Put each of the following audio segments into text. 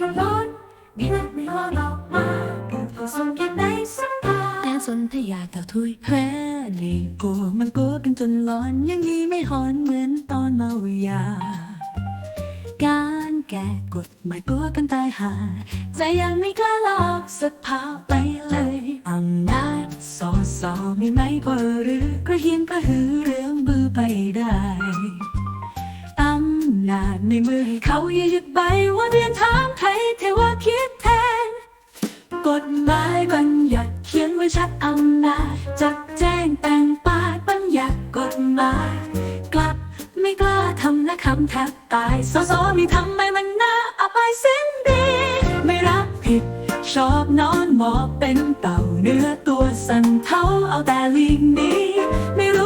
กระร้อนมีนักม่ร้อนออกมาผู้ทรงเกียรติในสภาแอนสนธยาต่อทุยแพ้นี่กูมันกูกันจนร้อนยังยีไม่หอนเหมือนตอนเมายา การแก้กฎหมายกลัวกันตายหาใจยังไม่กล้าลอกสภาไปเลยอำนาจสอสอมีไหมพอหรือกระเฮียนกระหือเรื่องบือไปได้ำนาจในมือให้เขาอย่าหยุดใบว่าเรียนถามไทยเทว่าคิดแทน กฎหมายบัญญัติเขียนไว้ชัดอำนาจจัดแจ้งแต่งปาดบัญญัติกฎหมาย กลับไม่กล้าทำนะคำแทบตายสอสอมีทำไมมันน่าอับอายเส้นดี ไม่รับผิด ชอบนอนหมอบเป็นเต่าเนื้อตัวสั่นเท้าเอาแต่ลีกหนี้ไม่รู้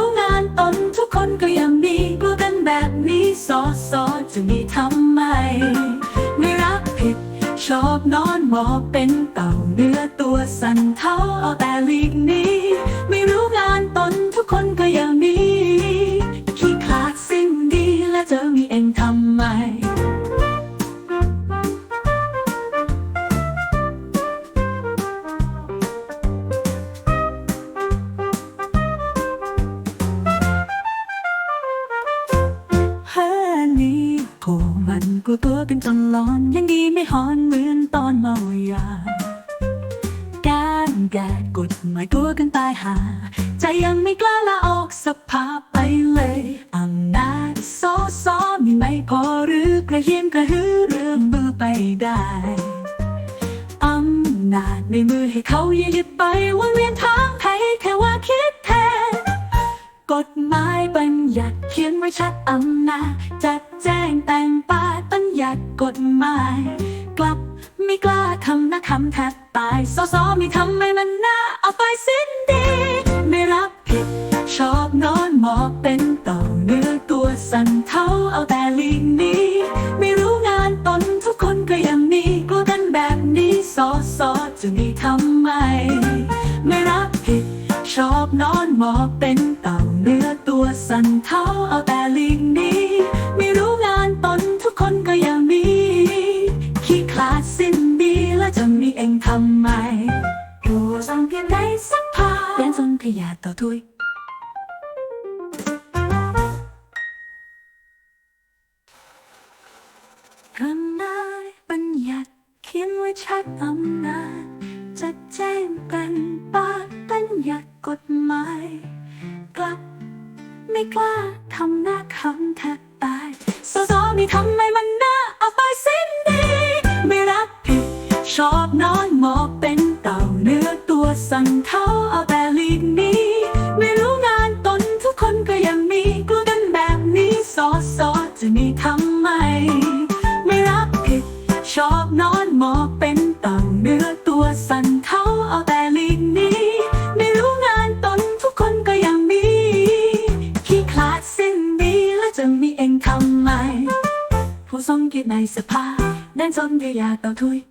ชอบนอนหมอบเป็นเต่าเนื้อตัวสั่นเท้าเอาแต่ลีกนี้ ไม่รู้งานตน นี่มันกลัวตัวกันจนร้อนยังดีไม่หอนเหมือนตอนเมายา การแก้กฎหมายกลัวกันตายหา ใจยังไม่กล้าลาออกสภาไปเลยอำนาจสอสอมีไม่พอหรือกระเฮียนกระหือเรื่องมือไปได้อำนาจในมือให้เขายึดไปวนเวียนทางใครแค่ว่าคิด กฎหมายบัญญัติเขียนไว้ชัดอำนาจจัดแจ้งแต่งป้าดบัญญัติกฎหมาย กลับไม่กล้าทำนะคำแทบตายสอสอมีทำไม่มันน่าเอาไปสิ้นดี ไม่รับผิด ชอบนอนหมอบเป็นต่าเนื้อตัวสั่นเท้าเอาแต่ลีกนี้ ไม่รู้งานตนทุกคนก็ยังมีกลัวกันแบบนี้สอสอจะมีทำไม ไม่รับผิด ชอบนอนหมอบเป็นต่า เนื้อตัวสั่นเท้าเอาแต่ลีกหนี้ ไม่รู้งานตนทุกคนก็ยังมีขี้ขลาดสิ้นดีแล้วจะมีเองทำไมผู้ทรงเกียรติในสภาเล่นสนขยะต่อถ้วยกฎหมายบัญญัติเขียนไว้ชัดอำนาจจะแจ้งเป็นปาบัญญัติกฎหมายำแทบตายสอสอมีทำไมมันน่าเอาไปสิ้นดีไม่รับผิด ชอบนอนหมอบเป็นเต่าเนื้อตัวสั่นเท่าเอาแต่ลีกนี้ ไม่รู้งานตนทุกคนก็ยังมีกลัวกันแบบนี้สอสอจะมีทำ มีเองทำไมผู้ทรงเ